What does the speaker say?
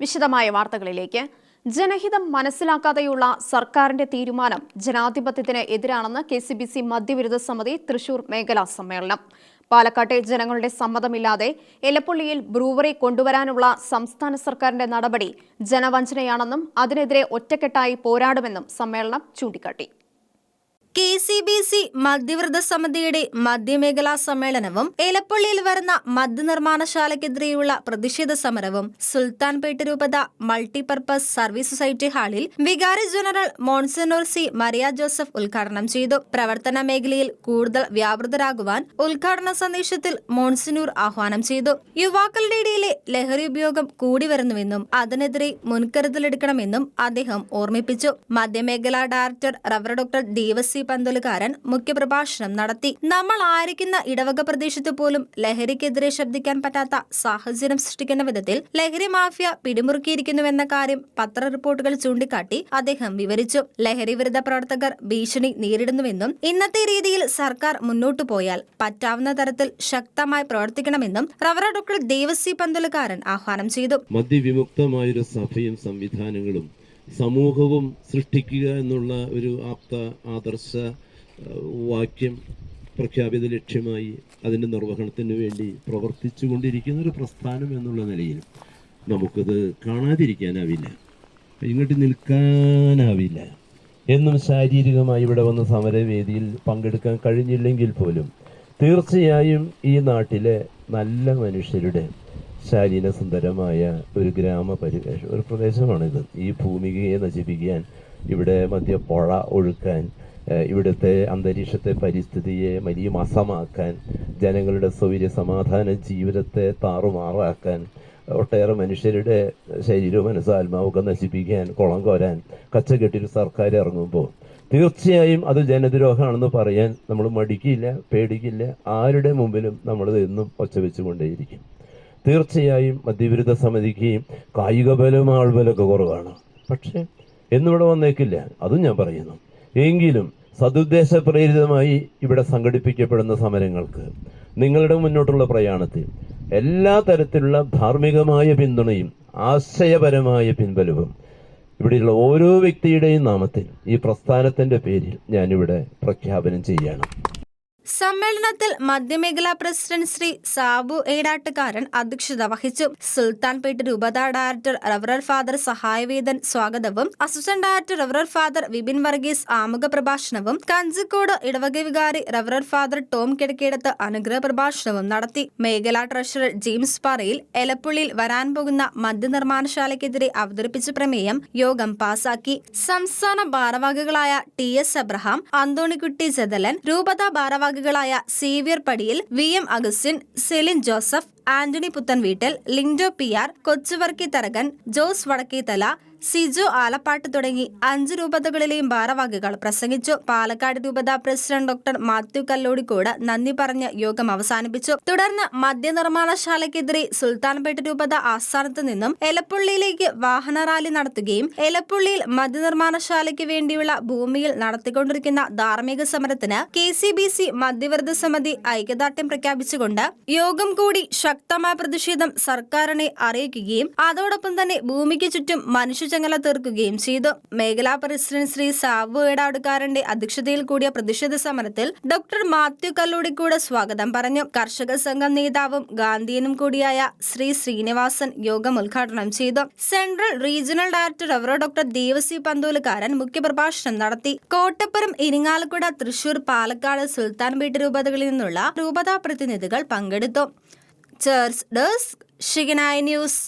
വിശദമായ വാർത്തകളിലേക്ക്. ജനഹിതം മനസ്സിലാക്കാതെയുള്ള സർക്കാരിന്റെ തീരുമാനം ജനാധിപത്യത്തിന് എതിരാണെന്ന് കെ സി ബി സി മദ്യവിരുദ്ധ സമിതി തൃശൂർ മേഖലാ സമ്മേളനം. പാലക്കാട്ടെ ജനങ്ങളുടെ സമ്മതമില്ലാതെ എലപ്പള്ളിയിൽ ബ്രൂവറി കൊണ്ടുവരാനുള്ള സംസ്ഥാന സർക്കാരിന്റെ നടപടി ജനവഞ്ചനയാണെന്നും അതിനെതിരെ ഒറ്റക്കെട്ടായി പോരാടുമെന്നും സമ്മേളനം ചൂണ്ടിക്കാട്ടി. കെ സി ബി സി മദ്യവ്രത സമിതിയുടെ മദ്യമേഖലാ സമ്മേളനവും ഏലപ്പള്ളിയിൽ വരുന്ന മദ്യനിർമ്മാണശാലയ്ക്കെതിരെയുള്ള പ്രതിഷേധ സമരവും സുൽത്താൻപേട്ട് രൂപത മൾട്ടിപർപ്പസ് സർവീസ് സൊസൈറ്റി ഹാളിൽ വികാരി general monsignor C Maria Joseph ഉദ്ഘാടനം ചെയ്തു. പ്രവർത്തന മേഖലയിൽ കൂടുതൽ വ്യാപൃതരാകുവാൻ ഉദ്ഘാടന സന്ദേശത്തിൽ മോൺസനൂർ ആഹ്വാനം ചെയ്തു. യുവാക്കളുടെ ഇടയിലെ ലഹരി ഉപയോഗം കൂടി വരുന്നുവെന്നും അതിനെതിരെ മുൻകരുതലെടുക്കണമെന്നും അദ്ദേഹം ഓർമ്മിപ്പിച്ചു. മദ്യമേഖലാ ഡയറക്ടർ റവർ ഡോക്ടർ ദേവസി പന്തലുകാരൻ മുഖ്യപ്രഭാഷണം നടത്തി. നമ്മൾ ആയിരിക്കുന്ന ഇടവക പ്രദേശത്ത് പോലും ലഹരിക്കെതിരെ ശബ്ദിക്കാൻ പറ്റാത്ത സാഹചര്യം സൃഷ്ടിക്കുന്ന വിധത്തിൽ ലഹരി മാഫിയ പിടിമുറുക്കിയിരിക്കുന്നുവെന്ന കാര്യം പത്ര റിപ്പോർട്ടുകൾ ചൂണ്ടിക്കാട്ടി അദ്ദേഹം വിവരിച്ചു. ലഹരി വിരുദ്ധ പ്രവർത്തകർ ഭീഷണി നേരിടുന്നുവെന്നും ഇന്നത്തെ രീതിയിൽ സർക്കാർ മുന്നോട്ടു പോയാൽ പറ്റാവുന്ന തരത്തിൽ ശക്തമായി പ്രവർത്തിക്കണമെന്നും റവറ ഡോക്ടർ ദേവസി പന്തലുകാരൻ ആഹ്വാനം ചെയ്തു. മദ്യവിമുക്തമായൊരു സഭയും സംവിധാനങ്ങളും സമൂഹവും സൃഷ്ടിക്കുക എന്നുള്ള ഒരു ആപ്ത ആദർശ വാക്യം പ്രഖ്യാപിത ലക്ഷ്യമായി അതിന്റെ നിർവഹണത്തിന് വേണ്ടി പ്രവർത്തിച്ചു കൊണ്ടിരിക്കുന്ന ഒരു പ്രസ്ഥാനം എന്നുള്ള നിലയിൽ നമുക്കത് കാണാതിരിക്കാനാവില്ല. ഇങ്ങോട്ട് നിൽക്കാനാവില്ല. എന്നും ശാരീരികമായി ഇവിടെ വന്ന സമരവേദിയിൽ പങ്കെടുക്കാൻ കഴിഞ്ഞില്ലെങ്കിൽ പോലും തീർച്ചയായും ഈ നാട്ടിലെ നല്ല മനുഷ്യരുടെ ശാലീന സുന്ദരമായ ഒരു ഗ്രാമ പരിവേഷം ഒരു പ്രദേശമാണിത്. ഈ ഭൂമികയെ നശിപ്പിക്കാൻ ഇവിടെ മധ്യ പുഴ ഒഴുക്കാൻ ഇവിടുത്തെ അന്തരീക്ഷത്തെ പരിസ്ഥിതിയെ വലിയ മസമാക്കാൻ ജനങ്ങളുടെ സൗകര്യ സമാധാന ജീവിതത്തെ താറുമാറാക്കാൻ ഒട്ടേറെ മനുഷ്യരുടെ ശരീരവും മനസ്സാത്മാവൊക്കെ നശിപ്പിക്കാൻ കുളം കോരാൻ കച്ചകെട്ടിൽ സർക്കാർ ഇറങ്ങുമ്പോൾ. തീർച്ചയായും അത് ജനദ്രോഹമാണെന്ന് പറയാൻ നമ്മൾ മടിക്കില്ല പേടിക്കില്ല. ആരുടെ മുമ്പിലും നമ്മൾ എന്നും ഒച്ച വെച്ചുകൊണ്ടേയിരിക്കും. തീർച്ചയായും മദ്യവിരുദ്ധ സമിതിക്ക് കായിക ബലവും ആൾബലമൊക്കെ കുറവാണ്. പക്ഷേ എന്നിവിടെ വന്നേക്കില്ല. അതും ഞാൻ പറയുന്നു. എങ്കിലും സതുദ്ദേശ പ്രേരിതമായി ഇവിടെ സംഘടിപ്പിക്കപ്പെടുന്ന സമരങ്ങൾക്ക് നിങ്ങളുടെ മുന്നോട്ടുള്ള പ്രയാണത്തിൽ എല്ലാ തരത്തിലുള്ള ധാർമ്മികമായ പിന്തുണയും ആശയപരമായ പിൻബലവും ഇവിടെയുള്ള ഓരോ വ്യക്തിയുടെയും നാമത്തിൽ ഈ പ്രസ്ഥാനത്തിന്റെ പേരിൽ ഞാനിവിടെ പ്രഖ്യാപനം ചെയ്യാണ് സമ്മേളനത്തിൽ മധ്യമേഖലാ പ്രസിഡന്റ് ശ്രീ സാബു ഏടാട്ടുകാരൻ അധ്യക്ഷത വഹിച്ചു. സുൽത്താൻപേട്ട് രൂപത ഡയറക്ടർ റവറർ ഫാദർ സഹായവേദൻ സ്വാഗതവും അസിസ്റ്റന്റ് ഡയറക്ടർ റവറർ ഫാദർ വിപിൻ വർഗീസ് ആമുഖ പ്രഭാഷണവും കഞ്ചിക്കോട് ഇടവക വികാരി റവറർ ഫാദർ ടോം കിടക്കേടത്ത് അനുഗ്രഹ പ്രഭാഷണവും നടത്തി. മേഖലാ ട്രഷറർ ജെയിംസ് പാറയിൽ എലപ്പുള്ളിയിൽ വരാൻ പോകുന്ന മദ്യനിർമ്മാണശാലയ്ക്കെതിരെ അവതരിപ്പിച്ച പ്രമേയം യോഗം പാസാക്കി. സംസ്ഥാന ഭാരവാഹികളായ ടി എസ് അബ്രഹാം അന്തോണിക്കുട്ടി രൂപതാ രൂപത ഭാരവാഹികളായ Xavier Padiyil V M Augustine Celine Joseph Antony Puthenveettil Lindo P R Kochuvarkey Tharakan Jose Vadakkethala Sijo Alappatt തുടങ്ങി അഞ്ച് രൂപതകളിലെയും ഭാരവാഹികൾ പ്രസംഗിച്ചു. പാലക്കാട് രൂപത പ്രസിഡന്റ് ഡോക്ടർ മാത്യു കല്ലോടിക്കോട് നന്ദി പറഞ്ഞ് യോഗം അവസാനിപ്പിച്ചു. തുടർന്ന് മദ്യനിർമ്മാണശാലയ്ക്കെതിരെ സുൽത്താൻപേട്ട് രൂപത ആസ്ഥാനത്ത് നിന്നും എലപ്പുള്ളിയിലേക്ക് വാഹന റാലി നടത്തുകയും എലപ്പുള്ളിയിൽ മദ്യനിർമ്മാണശാലയ്ക്ക് വേണ്ടിയുള്ള ഭൂമിയിൽ നടത്തിക്കൊണ്ടിരിക്കുന്ന ധാർമ്മിക സമരത്തിന് കെ സി ബി സി മധ്യവർദ്ധ സമിതി ഐക്യദാർഢ്യം പ്രഖ്യാപിച്ചുകൊണ്ട് യോഗം കൂടി ശക്തമായ പ്രതിഷേധം സർക്കാരിനെ അറിയിക്കുകയും അതോടൊപ്പം തന്നെ ഭൂമിക്ക് ചുറ്റും മനുഷ്യചങ്ങല തീർക്കുകയും ചെയ്തു. മേഖലാ പ്രസിഡന്റ് ശ്രീ സാവു ഏടാടുകാരന്റെ അധ്യക്ഷതയിൽ കൂടിയ പ്രതിഷേധ സമരത്തിൽ ഡോക്ടർ മാത്യു കല്ലൂടിക്കൂട് സ്വാഗതം പറഞ്ഞു. കർഷക സംഘം നേതാവും ഗാന്ധിയനും കൂടിയായ ശ്രീ ശ്രീനിവാസൻ യോഗം ഉദ്ഘാടനം ചെയ്തു. സെൻട്രൽ റീജിയണൽ ഡയറക്ടർ റവറോ ഡോക്ടർ ദേവസി പന്തോലുകാരൻ മുഖ്യപ്രഭാഷണം നടത്തി. കോട്ടപ്പുറം ഇരിങ്ങാലക്കുട തൃശൂർ പാലക്കാട് സുൽത്താൻ വീട്ട് രൂപതകളിൽ നിന്നുള്ള രൂപതാ പ്രതിനിധികൾ പങ്കെടുത്തു. ചേർസ് ഡെസ്ക് ഷിഗനായ ന്യൂസ്.